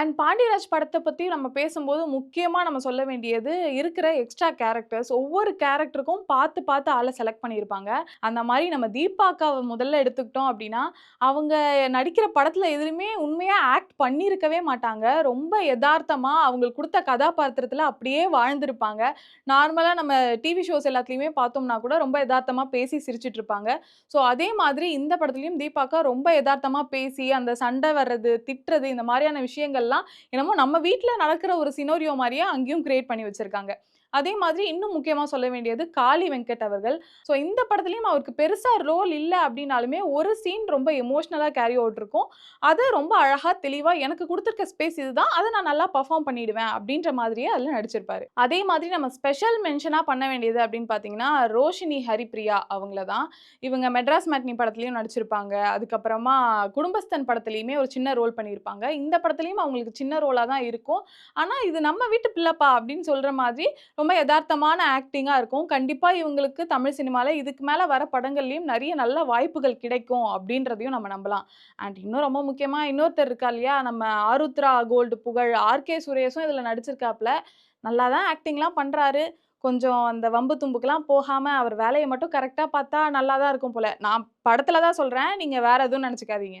And Pandiraj படத்தை பற்றி நம்ம பேசும்போது முக்கியமாக நம்ம சொல்ல வேண்டியது இருக்கிற எக்ஸ்ட்ரா கேரக்டர்ஸ். ஒவ்வொரு கேரக்டருக்கும் பார்த்து, பார்த்து ஆளை செலக்ட் பண்ணியிருப்பாங்க. அந்த மாதிரி நம்ம தீபாக்காவை முதல்ல எடுத்துக்கிட்டோம் அப்படின்னா அவங்க நடிக்கிற படத்தில் எதுலையுமே உண்மையாக ஆக்ட் பண்ணியிருக்கவே மாட்டாங்க. ரொம்ப யதார்த்தமாக அவங்களுக்கு கொடுத்த கதாபாத்திரத்தில் அப்படியே வாழ்ந்திருப்பாங்க. நார்மலாக நம்ம டிவி ஷோஸ் எல்லாத்துலேயுமே பார்த்தோம்னா கூட ரொம்ப யதார்த்தமாக பேசி சிரிச்சிட்டு இருப்பாங்க. ஸோ அதே மாதிரி இந்த படத்துலையும் தீபாக்கா ரொம்ப யதார்த்தமாக பேசி, அந்த சண்டை வர்றது, திட்டுறது இந்த மாதிரியான விஷயங்கள் விஷயங்கள்லாம் என்னமோ நம்ம வீட்டில் நடக்கிற ஒரு சினோரியோ மாதிரியே அங்கேயும் கிரியேட் பண்ணி வச்சிருக்காங்க. அதே மாதிரி இன்னும் முக்கியமாக சொல்ல வேண்டியது காளி வெங்கட் அவர்கள். ஸோ இந்த படத்துலையும் அவருக்கு பெருசாக ரோல் இல்லை அப்படின்னாலுமே ஒரு சீன் ரொம்ப எமோஷ்னலாக கேரி அவுட் இருக்கும். ரொம்ப அழகாக தெளிவாக எனக்கு கொடுத்துருக்க ஸ்பேஸ் இதுதான். அதை நான் நல்லா பர்ஃபார்ம் பண்ணிடுவேன் அப்படின்ற மாதிரியே அதில் நடிச்சிருப்பாரு. அதே மாதிரி நம்ம ஸ்பெஷல் மென்ஷனாக பண்ண வேண்டியது அப்படின்னு பார்த்தீங்கன்னா, ரோஷினி ஹரிப்ரியா அவங்கள தான். இவங்க மெட்ராஸ் மேட்னி படத்துலையும் நடிச்சிருப்பாங்க. அதுக்கப்புறமா குடும்பஸ்தன் படத்துலையுமே ஒரு சின்ன ரோல் பண்ணியிருப்பாங்க. இந்த படத்துலையும் அவங்களுக்கு சின்ன ரோலாக தான் இருக்கும். ஆனால் இது நம்ம வீட்டு பிள்ளப்பா அப்படின்னு சொல்கிற மாதிரி ரொம்ப எதார்த்தமான ஆக்டிங்காக இருக்கும். கண்டிப்பாக இவங்களுக்கு தமிழ் சினிமாவில் இதுக்கு மேலே வர படங்கள்லேயும் நிறைய நல்ல வாய்ப்புகள் கிடைக்கும் அப்படின்றதையும் நம்ம நம்பலாம். அண்ட் இன்னும் ரொம்ப முக்கியமாக இன்னொருத்தர் இருக்கா இல்லையா? நம்ம ஆருத்ரா கோல்டு புகழ் ஆர்.கே. சுரேஷும் இதில் நடிச்சிருக்காப்புல நல்லா தான் ஆக்டிங்லாம் பண்ணுறாரு கொஞ்சம் அந்த வம்பு தும்புக்குலாம் போகாமல் அவர் வேலையை மட்டும் கரெக்டாக பார்த்தா நல்லா தான் இருக்கும் போல. நான் படத்தில் தான் சொல்கிறேன் நீங்கள் வேறு எதுவும் நினச்சிக்காதீங்க